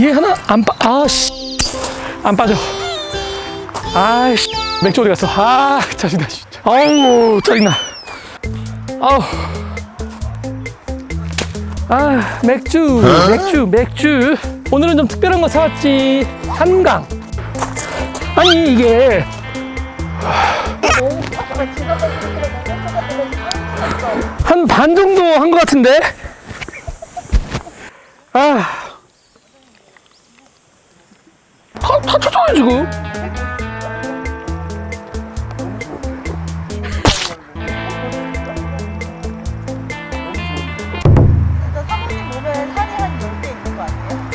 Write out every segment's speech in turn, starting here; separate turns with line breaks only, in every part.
얘 하나 안 빠, 아 씨. 안 빠져. 아이씨. 맥주 어디 갔어? 아, 짜증나, 진짜. 아우, 짜증나. 아우. 아, 맥주, 맥주, 맥주. 오늘은 좀 특별한 거 사왔지. 한강. 아니, 이게. 한 반 정도 한 것 같은데? 아. 다, 다 쳤잖아요, 지금.
진짜 사모님 몸에 살이 한 10개 있는 거 아니에요?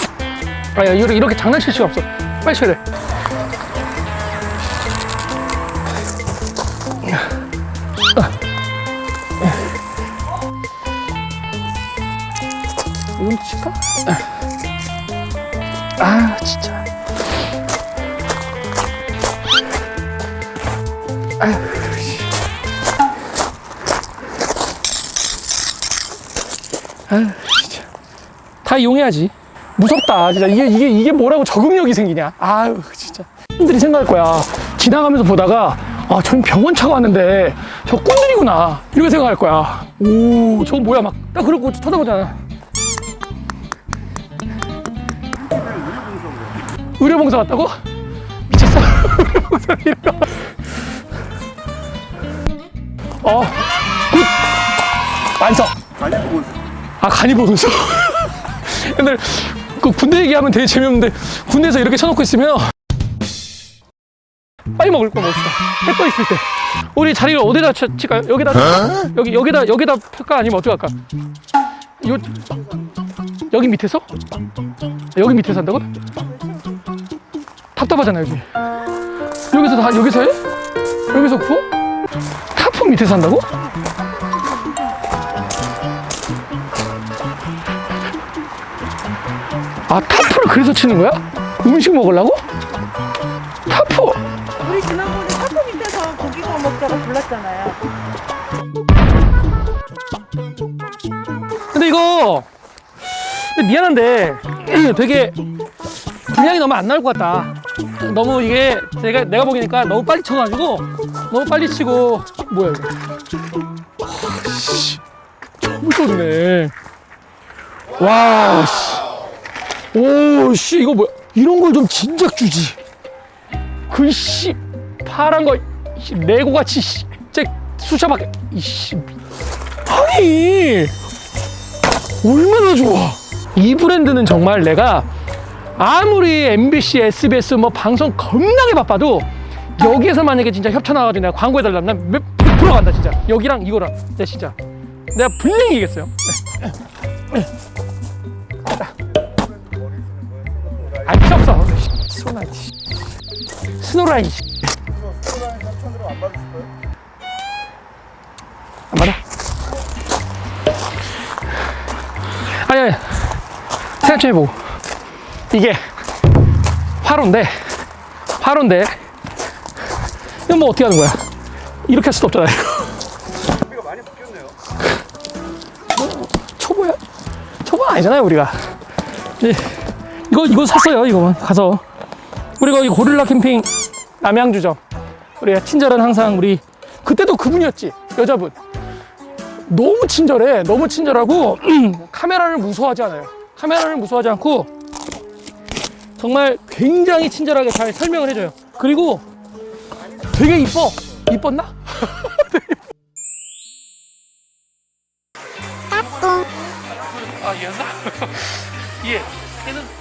아, 야, 이렇게, 이렇게 장난칠 수가 없어. 빨리 쳐야 돼. 이건 칠까? 아, 진짜. 아휴, 진짜. 다 이용해야지. 무섭다 진짜. 이게 이게 이게 뭐라고 적응력이 생기냐? 아유 진짜. 사람들이 생각할 거야. 지나가면서 보다가 아 저기 병원 차가 왔는데 저 꾼들이구나. 이렇게 생각할 거야. 오 저거 뭐야? 막 딱 그러고 쳐다보잖아. 의료봉사 왔다고? 미쳤어. 의료봉사 이런 거 어 굿 완성 아 간이 보면서 근데 그 군대 얘기하면 되게 재미없는데 군대에서 이렇게 쳐놓고 있으면 빨리 먹을 거 먹읍시다 해 떠 있을 때 우리 자리를 어디다 쳐- 칠까요? 여기다 여기 여기다 여기다 펼까 아니면 어떻게 할까? 요 여기 밑에서? 여기 밑에서 한다고? 답답하잖아 여기 여기서 다 여기서 해? 여기서 구워? 타프 밑에서 한다고? 아 타프를 그래서 치는 거야? 음식 먹으려고? 타프
우리 지난번에 사코 밑에서 고기 구워 먹다가 불났잖아요.
근데 이거 근데 미안한데 되게 분량이 너무 안 나올 것 같다 너무 이게 제가 내가 보기니까 너무 빨리 쳐가지고 너무 빨리 치고 뭐야 이거? 아, 씨. 너무 좋네. 와씨. 오씨 이거 뭐야? 이런 걸 좀 진작 주지. 글씨 파란 거 씨, 레고같이 씨, 쟤 수샤밖에. 이씨. 아니! 얼마나 좋아. 이 브랜드는 정말 내가 아무리 MBC, SBS 뭐 방송 겁나게 바빠도 여기에서 만약에 진짜 협찬 나가지고 내가 광고 해달라면 몇, 100% 간다 진짜. 여기랑 이거랑 내가 진짜 내가 분명히 얘기했어요. 아 필요 없어. 스노라인. 스노라인. 안 받아. 아니, 아니. 생각 좀 해보고. 이게 화로인데, 화로인데, 이건 뭐 어떻게 하는 거야? 이렇게 할 수도 없잖아, 이거.
준비가 많이 바뀌었네요.
초보야? 초보 아니잖아요, 우리가. 네. 이거, 이거 샀어요, 이거만. 가서. 우리 거기 고릴라 캠핑 남양주점. 우리 친절한 항상 우리, 그때도 그분이었지, 여자분. 너무 친절해. 너무 친절하고 카메라를 무서워하지 않아요. 카메라를 무서워하지 않고 정말 굉장히 친절하게 잘 설명을 해줘요. 그리고 되게 이뻐. 이뻤나? 아 얘가 얘 얘는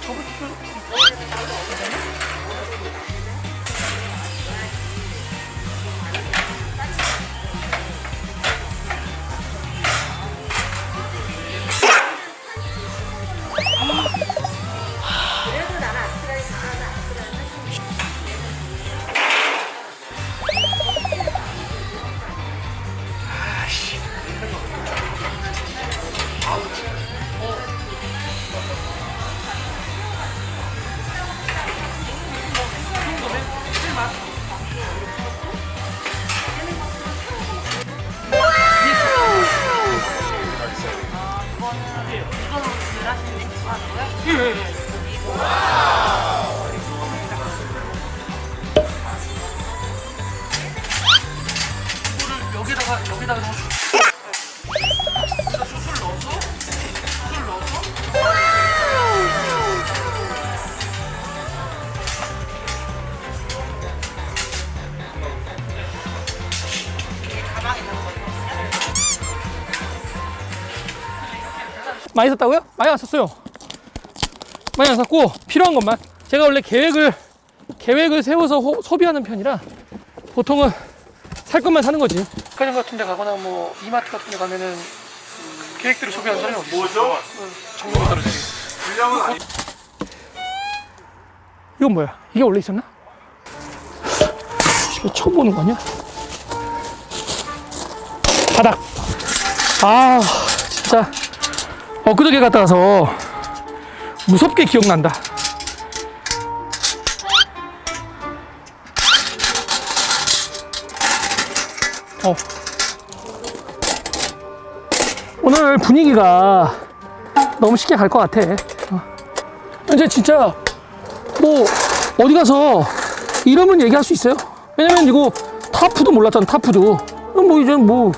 많이 샀다고요? 많이 안 샀어요. 많이 안 샀고 필요한 것만. 제가 원래 계획을 계획을 세워서 호- 소비하는 편이라 보통은 살 것만 사는 거지. 백화점 같은 데 가거나 뭐 이마트 같은 데 가면은 계획대로 소비하는 사람이 어디 뭐죠? 정보가 떨어지게. 이건 뭐야? 이게 원래 있었나? 이거 처음 보는 거 아니야? 바닥. 아, 진짜. 엊그저께 갔다 와서 무섭게 기억난다. 어. 오늘 분위기가 너무 쉽게 갈 것 같아. 어. 이제 진짜 뭐 어디 가서 이름은 얘기할 수 있어요. 왜냐면 이거 타프도 몰랐잖아. 타프도. 어, 뭐 이제 뭐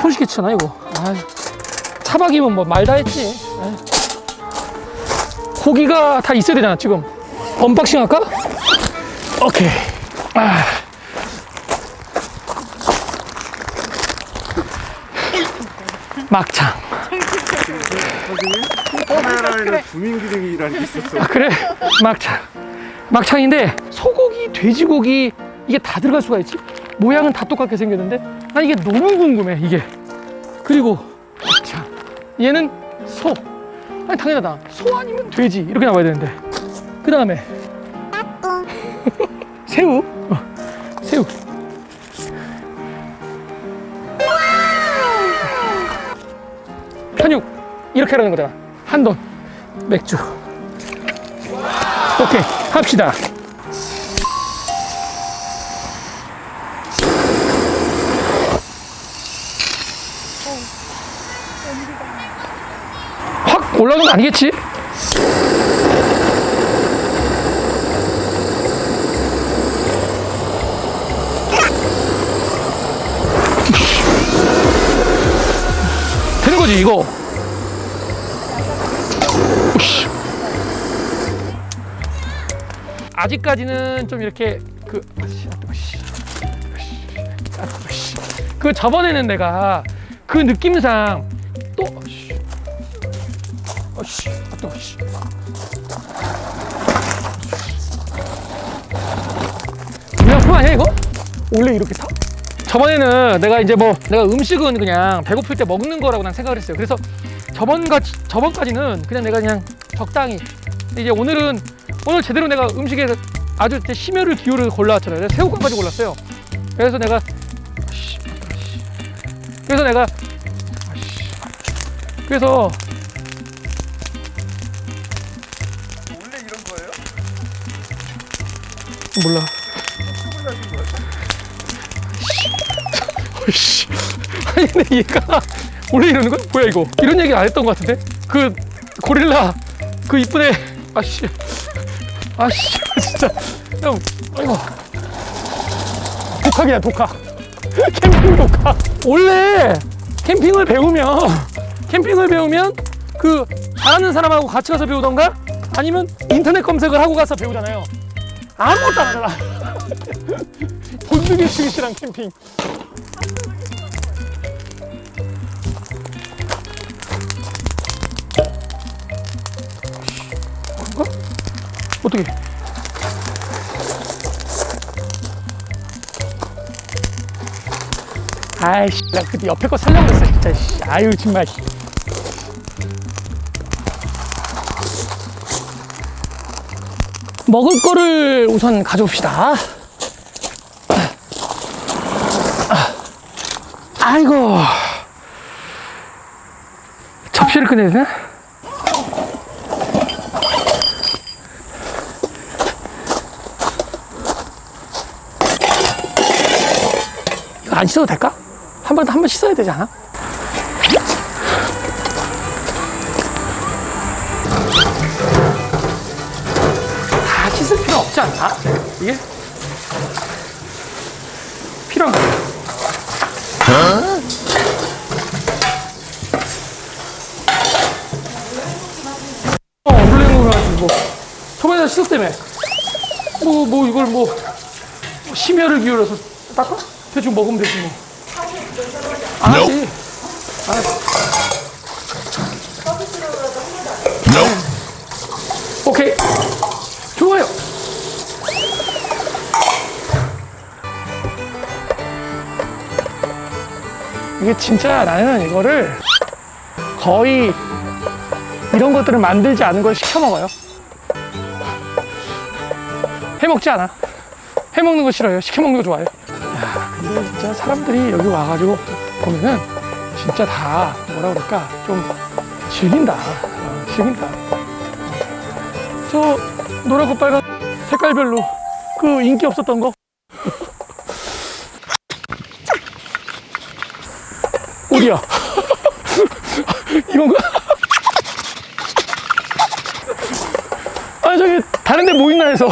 손쉽게 치잖아 이거. 아이, 차박이면 뭐 말 다 했지. 아이. 고기가 다 있어야 되잖아 지금. 언박싱 할까? 오케이. 아. 막창.
카메라에는 주민 기능이라는 게 있었어.
아, 그래 막창 막창인데 소고기 돼지고기 이게 다 들어갈 수가 있지 모양은 다 똑같게 생겼는데 난 이게 너무 궁금해 이게 그리고 얘는 소. 아니 당연하다. 소 아니면 돼지. 이렇게 나와야 되는데. 그 다음에 새우. 어, 새우. 한육. 이렇게 하라는 거잖아. 한돈. 맥주. 오케이. 합시다 올라오는 거 아니겠지? 되는 거지 이거 오씨. 아직까지는 좀 이렇게 그 아. 그 저번에는 내가 그 느낌상 아, 뜨거, 씨. 명품 아니야 이거? 원래 이렇게 타? 저번에는 내가 이제 뭐 내가 음식은 그냥 배고플 때 먹는 거라고 난 생각을 했어요. 그래서 저번까 저번까지는 그냥 내가 그냥 적당히. 근데 이제 오늘은 오늘 제대로 내가 음식에 아주 심혈을 기울여 골라왔잖아요. 그래서 새우깡까지 골랐어요. 그래서 내가. 그래서 내가. 그래서 몰라. 씨. 아니 근데 얘가 원래 이러는 거야? 뭐야 이거? 이런 얘기 안 했던 것 같은데? 그 고릴라 그 이쁜 애 아씨 아씨 진짜 형 아이고 독학이야 독학 캠핑 독학 원래 캠핑을 배우면 캠핑을 배우면 그 잘하는 사람하고 같이 가서 배우던가 아니면 인터넷 검색을 하고 가서 배우잖아요 아무것도 안 하잖아 본능의 승실한 캠핑 그런가? 어떻게? 아이씨, 나 그때 옆에 거 살려고 그랬어, 진짜. 씨. 아유, 정말. 먹을 거를 우선 가져옵시다. 아이고. 접시를 꺼내야 되나? 안 씻어도 될까? 한 번, 한 번 씻어야 되지 않아? 없지 않나? 이게? 필요한 거야. 어, 블랙으로 가지고 뭐. 초반에 씻었다며. 뭐, 뭐, 이걸 뭐, 심혈을 기울여서 닦아? 대충 먹으면 되지 뭐. 안 하지. 안 하지. 오 이게 진짜 나는 이거를 거의 이런 것들을 만들지 않은 걸 시켜 먹어요. 해 먹지 않아. 해 먹는 거 싫어요. 시켜 먹는 거 좋아해요. 야, 근데 진짜 사람들이 여기 와가지고 보면은 진짜 다 뭐라 그럴까 좀 즐긴다. 어, 즐긴다. 저 노랗고 빨간 색깔별로 그 인기 없었던 거. 어디야? 이건가? 아 저기 다른 데 뭐 있나 해서.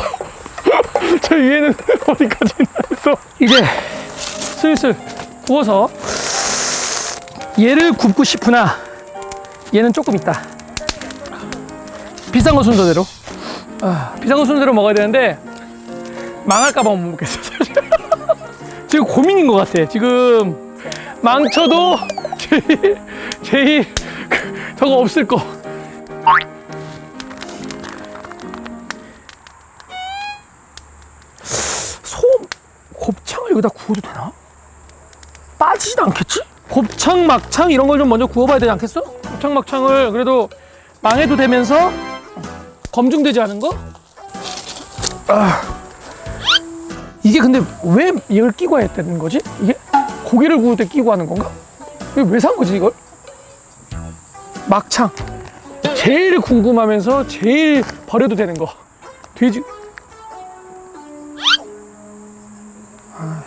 저 위에는 어디까지 있나 해서. 이제 슬슬 구워서 얘를 굽고 싶으나 얘는 조금 있다. 비싼 거 순서대로. 아, 비싼 거 순서대로 먹어야 되는데 망할까봐 못 먹겠어 사실. 지금 고민인 것 같아 지금 망쳐도 제일 제일 그, 저거 없을 거 소 곱창을 여기다 구워도 되나? 빠지진 않겠지? 곱창 막창 이런 걸 좀 먼저 구워봐야 되지 않겠어? 곱창 막창을 그래도 망해도 되면서 검증되지 않은 거? 아. 이게 근데 왜 이걸 끼고 되는 거지? 이게 고기를 구울 때 끼고 하는 건가? 왜 산 거지 이걸? 막창 제일 궁금하면서 제일 버려도 되는 거 돼지 아.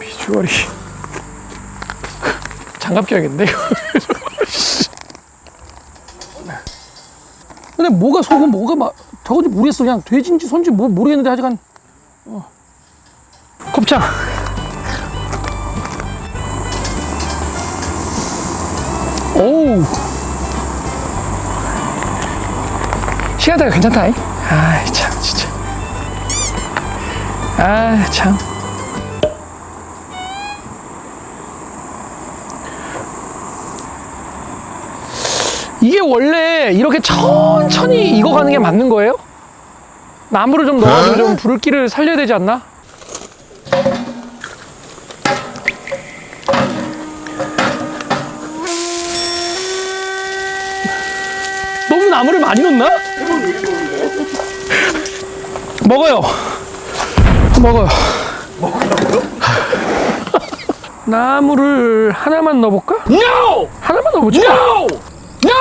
비주얼이 장갑 이거 근데 뭐가 소금 뭐가 막 저건지 모르겠어 그냥 돼지인지 손인지 뭐 모르겠는데 하여간 어. 곱창 오우 시간대가 괜찮다 이. 아이 참 진짜 아참 이게 원래 이렇게 천천히 익어가는 게 맞는 거예요? 나무를 좀 넣어가지고 좀 불기를 살려야 되지 않나? 많이 넣나? 먹어요. 먹어요. 나무를 하나만 넣어볼까? No! 하나만 넣어보자. No! No!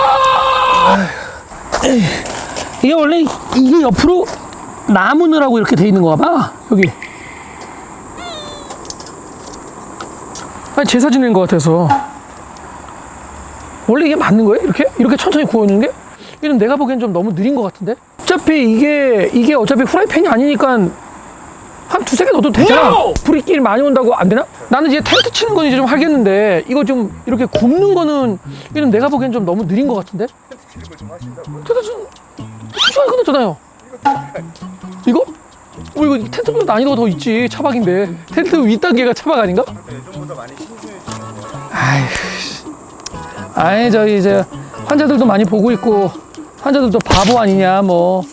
이게 원래 이게 옆으로 나무 넣으라고 이렇게 돼 있는 거봐 여기. 아니 제사 지낸 것 같아서. 원래 이게 맞는 거예요? 이렇게? 이렇게 천천히 구워주는 게? 이는 내가 보기엔 좀 너무 느린 것 같은데? 어차피 이게, 이게 어차피 프라이팬이 아니니까 한 두세 개 넣어도 되잖아. 불이끼리 많이 온다고 안 되나? 나는 이제 텐트 치는 건 이제 좀 하겠는데, 이거 좀 이렇게 굽는 거는, 이는 내가 보기엔 좀 너무 느린 것 같은데?
이거 좀 하신다고?
텐트 좀, 수시간에 끝났잖아요. 이거? 어, 이거 텐트보다 난이도가 더 있지. 차박인데. 텐트 윗 단계가 차박 아닌가?
예전보다 많이 신중해지는
아이, 아이 저기 이제 환자들도 많이 보고 있고 환자들도 바보 아니냐 뭐.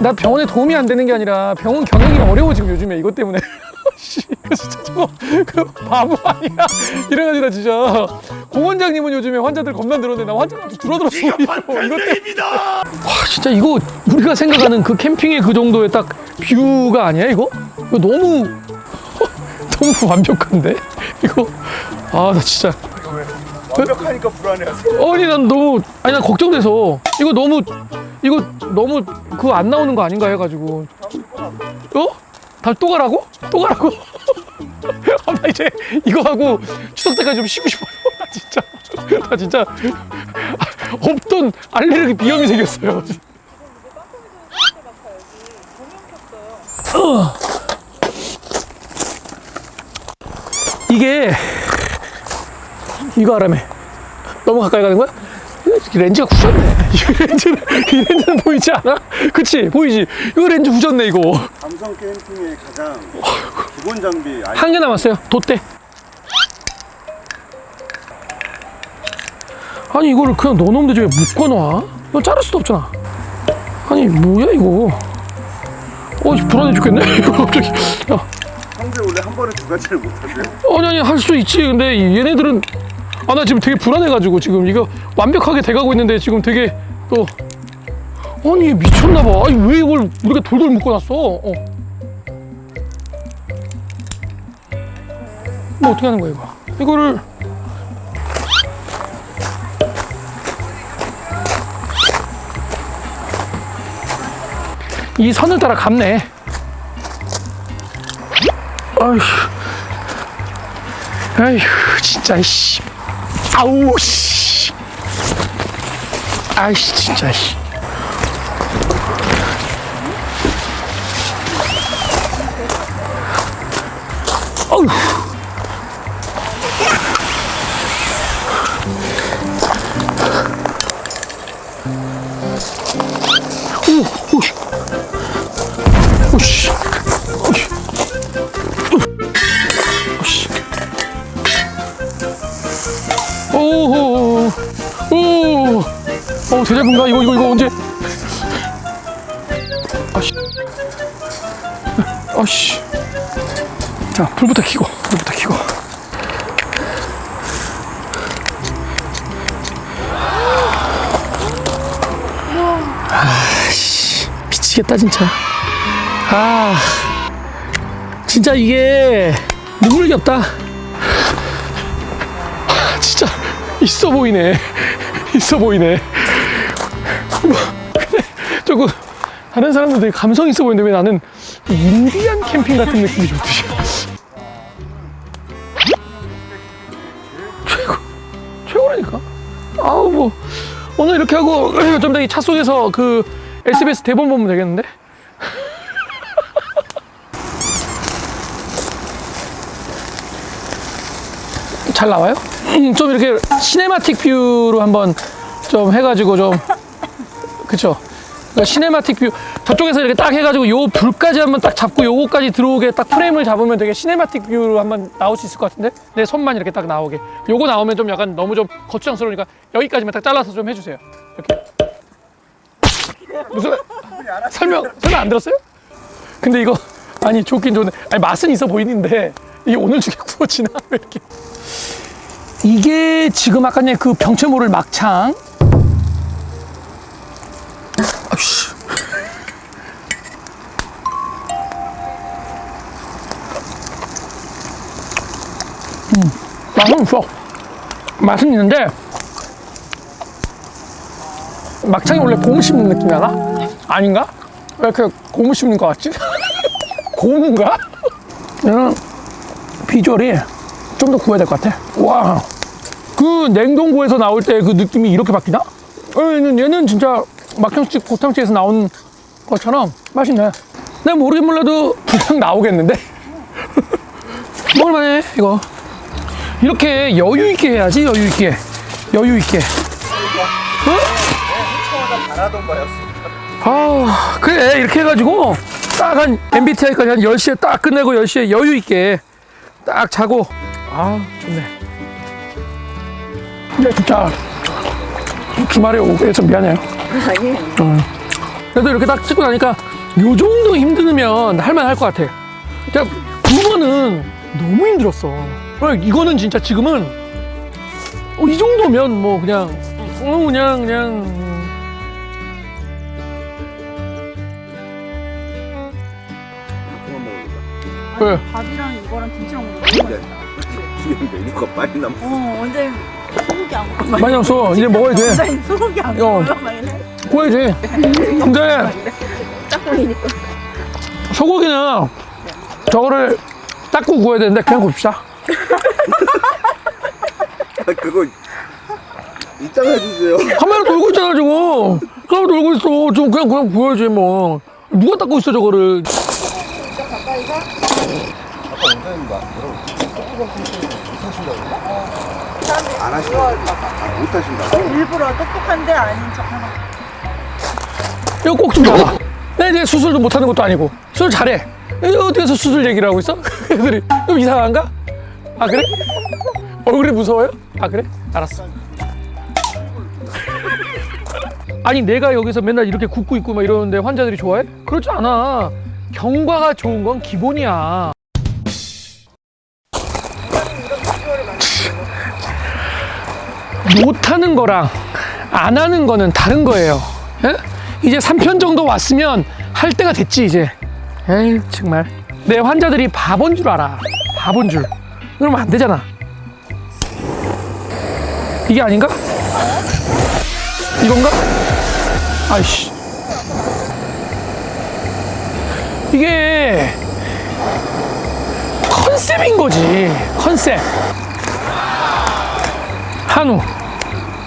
나 병원에 도움이 안 되는 게 아니라 병원 경영이 어려워 지금 요즘에 이것 때문에. 씨, 이거 진짜 저거 그 바보 아니야? 이래가지고 진짜 공원장님은 요즘에 환자들 겁나 늘었는데 나 환자한테 줄어들었어. 이거 이것 때문에. 와 진짜 이거 우리가 생각하는 그 캠핑의 그 정도의 딱 뷰가 아니야 이거? 이거 너무 너무 완벽한데 이거 아 나 진짜?
완벽하니까 불안해하세요.
아니 난 너무 아니 난 걱정돼서 이거 너무 이거 너무 그거 안 나오는 거 아닌가 해가지고 어? 다또 가라고? 또 가라고? 아, 나 이제 이거 하고 추석 때까지 좀 쉬고 싶어요 나 진짜 나 진짜 아, 없던 알레르기 비염이 생겼어요 어. 이게 이거 하라며 너무 가까이 가는 거야? 이 렌즈가 굳었네. 이 렌즈는, 이 렌즈는 보이지 않아? 그치? 보이지? 이거 렌즈 굳었네, 이거.
감성 캠핑의 가장 기본 장비
한 개 남았어요. 돛대. 아니 이거를 그냥 넣어놓으면 되지 왜 묶어놔? 이거 자를 수도 없잖아. 아니 뭐야 이거? 어 불안해 죽겠네 이거 갑자기. 야,
형제 원래 한 번에 두 가지를 못 하세요?
아니 아니 할 수 있지. 근데 얘네들은 아 나 지금 되게 불안해가지고 지금 이거 완벽하게 돼가고 있는데 지금 되게 또 아니 얘 미쳤나봐. 아니 왜 이걸 우리가 돌돌 묶어놨어? 어. 뭐 어떻게 하는 거야 이거? 이거를 이 선을 따라 감네. 아휴. 아휴, 진짜, 씨. 아우, 씨. 아이씨, 진짜, 씨. 어휴. 어, 대자분가? 이거, 이거, 이거 언제? 아씨. 아씨. 자, 불부터 켜고, 불부터 켜고. 아씨, 미치겠다, 진짜. 아, 진짜 이게 없다. 아, 진짜 있어 보이네. 있어 보이네. 뭐, 근데 조금 다른 사람들 되게 감성 있어 보이는데 왜 나는 인디안 캠핑 같은 느낌이 좋듯이. 최고, 최고라니까. 아우 뭐 오늘 이렇게 하고 좀 더 이 차 속에서 그 SBS 대본 보면 되겠는데? 잘 나와요? 음, 좀 이렇게 시네마틱 뷰로 한번 좀 해가지고 좀 그쵸? 그러니까 시네마틱 뷰 저쪽에서 이렇게 딱 해가지고 요 불까지 한번 딱 잡고 요거까지 들어오게 딱 프레임을 잡으면 되게 시네마틱 뷰로 한번 나올 수 있을 것 같은데? 내 손만 이렇게 딱 나오게. 요거 나오면 좀 약간 너무 좀 거추장스러우니까 여기까지만 딱 잘라서 좀 해주세요. 이렇게. 무슨 설명 설명 안 들었어요? 근데 이거 아니 좋긴 좋네. 아니 맛은 있어 보이는데 이게 오늘 중에 구워지나? 왜 이렇게. 이게 지금 아까 그 병채모를 막창 맛은 있는데 막창이 원래 고무 씹는 느낌이 나나? 아닌가? 왜 이렇게 고무 씹는 것 같지? 고무인가? 얘는 비주얼이 좀 더 구워야 될 것 같아. 와, 그 냉동고에서 나올 때 그 느낌이 이렇게 바뀌나? 어, 얘는, 얘는 진짜 막창집, 고탕집에서 나온 것처럼 맛있네. 내가 모르긴 몰라도 그냥 나오겠는데? 먹을만해, 이거. 이렇게 여유 있게 해야지, 여유 있게. 여유 있게.
거였습니다.
아, 그래. 이렇게 해가지고 딱 한 MBTI까지 한 10시에 딱 끝내고 10시에 여유 있게 딱 자고. 아, 좋네. 근데 진짜 주말에 오해서 미안해요.
아니
그래도 이렇게 딱 찍고 나니까 요 정도 힘들면 할만할 것 같아. 그냥 구번은 너무 힘들었어. 어, 이거는 진짜 지금은 어, 이 정도면 뭐 그냥 어, 그냥 그냥. 왜?
밥이랑 이거랑 김치랑
지금 메뉴가 많이 남아.
어 소고기 안 먹어
많이 없어. 이제 먹어야 돼.
완전 소고기 안
어.
먹어
구워야지. 근데
짝꿍이니까
소고기는 저거를 닦고 구워야 되는데 그냥 굽시다.
아, 그거 이따가 해주세요.
카메라 돌고 있잖아 지금. 카메라 돌고 있어. 지금 그냥 그냥 구워야지 뭐. 누가 닦고 있어 저거를.
안 하신다고? 아, 못 하신다고?
일부러 똑똑한데 아닌 척 하는
이거 꼭 좀 봐봐. 나 이제 수술도 못하는 것도 아니고 수술 잘해. 이거 어디서 수술 얘기를 하고 있어? 애들이 좀 이상한가? 아 그래? 얼굴이 무서워요? 아 그래? 알았어. 아니 내가 여기서 맨날 이렇게 굽고 있고 막 이러는데 환자들이 좋아해? 그렇지 않아. 경과가 좋은 건 기본이야. 못하는 거랑 안 하는 거는 다른 거예요. 예? 이제 3편 정도 왔으면 할 때가 됐지 이제. 에이 정말. 내 환자들이 바본 줄 알아. 바본 줄. 그러면 안 되잖아. 이게 아닌가? 이건가? 아이씨. 이게 컨셉인 거지. 컨셉. 한우.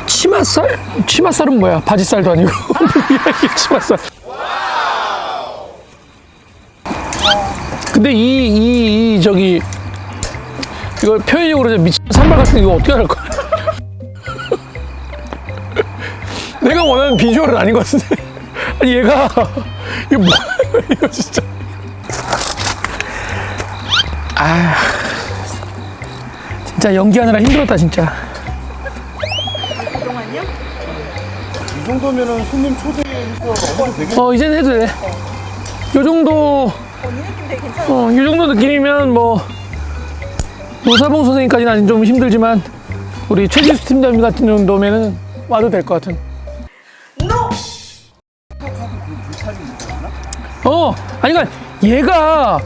치맛살? 치맛살은 뭐야? 바지살도 아니고. 치맛살. 근데 이, 이, 이, 저기, 이거 표현력으로 미친 산발 같은 거 이거 어떻게 할 거야? 내가 원하는 비주얼은 아닌 것 같은데. 아니, 얘가, 이거 뭐야, 이거 진짜. 아, 진짜 연기하느라 힘들었다, 진짜.
그동안요?
이 정도면은 손님 초대해서 먹어도 되겠
어, 이제는 해도 돼. 요 정도,
언니 느낌 되게 괜찮아.
어, 이 정도 느낌이면 뭐, 노사봉 선생님까지는 아닌 좀 힘들지만, 우리 최지수 팀장님 같은 정도면은 와도 될 것 같은. 어, 아니, 그니까 얘가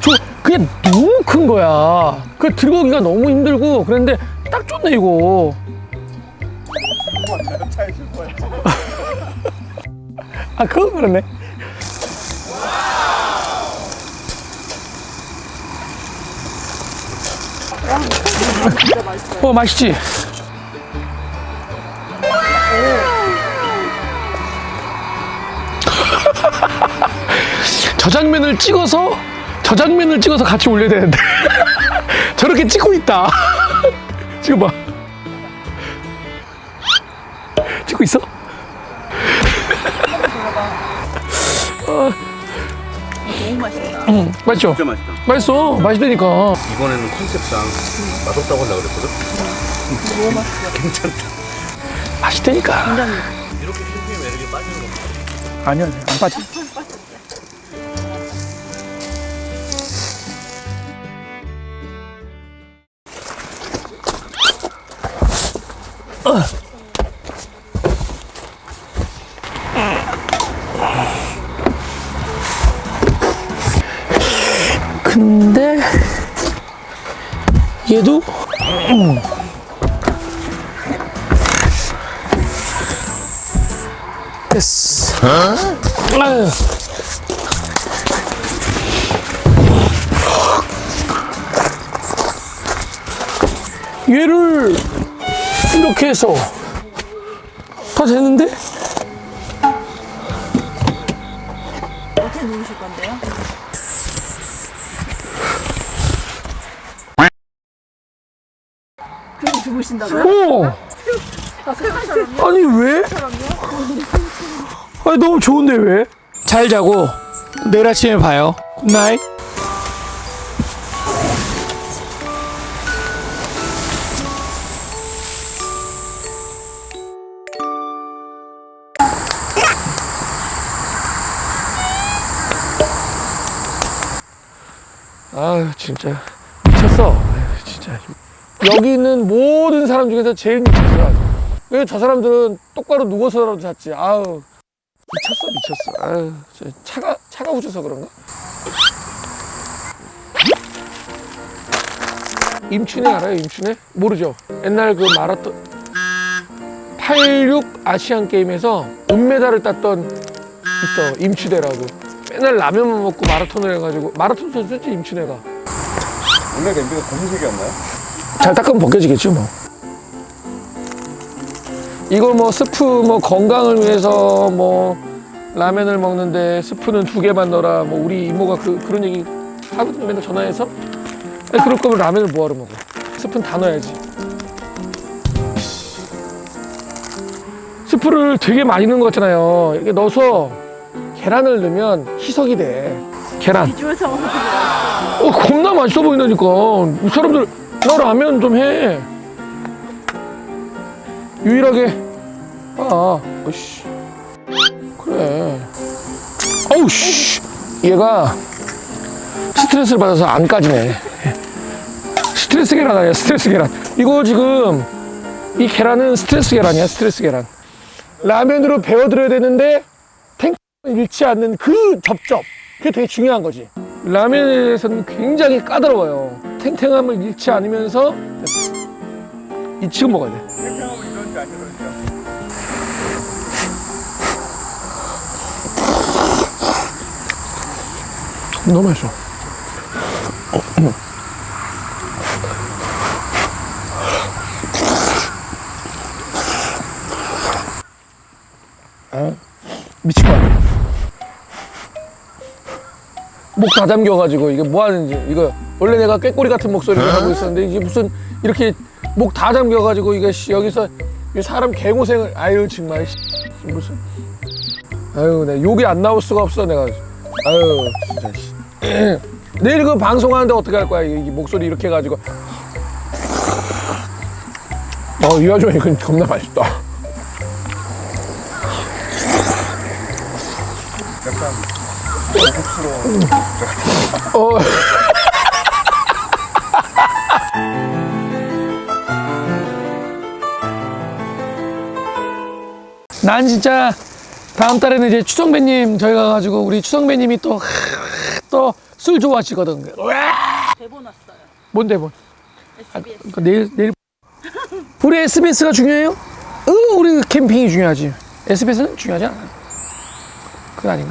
저 그냥 너무 큰 거야. 그 들고 오기가 너무 힘들고 그랬는데 딱 좋네, 이거. 아, 그건 그렇네.
진짜 맛있 어,
맛있지? 저 장면을 찍어서 저 장면을 찍어서 같이 올려야 되는데. 저렇게 찍고 있다. 지금 봐 응 맛있죠?
진짜 맛있다.
맛있어 맛있다니까
이번에는 컨셉상 맛없다고 하려고 그랬거든?
너무 맛있어.
괜찮다.
맛있다니까
굉장히.
이렇게 캠핑 매력이 빠지는 거
아니야 안 빠져 근 얘도 음. 됐어. 아유. 얘를 이렇게 해서 다 됐는데?
어떻게 누우실 건데요? 그럼 주무신다고요?
어.
아, 설마처럼요?
아니 왜? 아니 너무 좋은데 왜? 잘 자고 내일 아침에 봐요. 굿나잇. 아유 진짜 미쳤어. 아유, 진짜 여기 있는 모든 사람 중에서 제일 미쳤어. 왜 저 사람들은 똑바로 누워서라도 잤지. 아우 미쳤어 미쳤어. 아유 차가 차가 후져서 그런가? 임춘애 알아요 임춘애? 모르죠. 옛날 그 마라톤 86 아시안 게임에서 은메달을 땄던 있어 임춘애라고. 맨날 라면만 먹고 마라톤을 해가지고 마라톤 선수지 임춘애가.
원래 냄비가 검은색이었나요?
잘 닦으면 벗겨지겠죠 뭐. 이걸 뭐 스프 뭐 건강을 위해서 뭐 라면을 먹는데 스프는 두 개만 넣어라. 뭐 우리 이모가 그, 그런 얘기 하거든요. 맨날 전화해서. 아니, 그럴 거면 라면을 뭐하러 먹어? 스프는 다 넣어야지. 스프를 되게 많이 넣은 거 같잖아요. 이렇게 넣어서 계란을 넣으면 희석이 돼. 계란.
어,
겁나 맛있어 보인다니까. 이 사람들, 나 라면 좀 해. 유일하게, 아. 어우 씨. 얘가 스트레스를 받아서 안 까지네. 스트레스 계란 아니야 스트레스 계란. 이거 지금 이 계란은 스트레스 계란이야 스트레스 계란. 라면으로 배워드려야 되는데 탱크 잃지 않는 그 접점. 그게 되게 중요한 거지. 라면에 대해서는 굉장히 까다로워요. 탱탱함을 잃지 않으면서 이 지금 먹어야 돼
이런지.
너무 맛있어? 아, 미친 거 같아 목다 잠겨가지고 이게 뭐 하는지. 이거 원래 내가 꾀꼬리 같은 목소리를 하고 있었는데 이게 무슨 이렇게 목 다 잠겨가지고 이게 씨, 여기서 이 사람 개고생을 아유 정말 씨, 무슨. 아유 내 욕이 안 나올 수가 없어 내가. 아유 진짜 씨. 내일 그 방송하는데 어떻게 할 거야? 이, 이 목소리 이렇게 해가지고. 어이 와중에 이건 겁나 맛있다.
약간 고급스러운
어. 난 진짜 다음 달에는 이제 추성배님 저희가 가지고 우리 추성배님이 또또 술 좋아하시거든.
대본 왔어요.
뭔 대본?
SBS.
그 내일 내일 우리 SBS가 중요해요? 어, 우리 캠핑이 중요하지. SBS는 중요하지 않아. 그거 아닌가?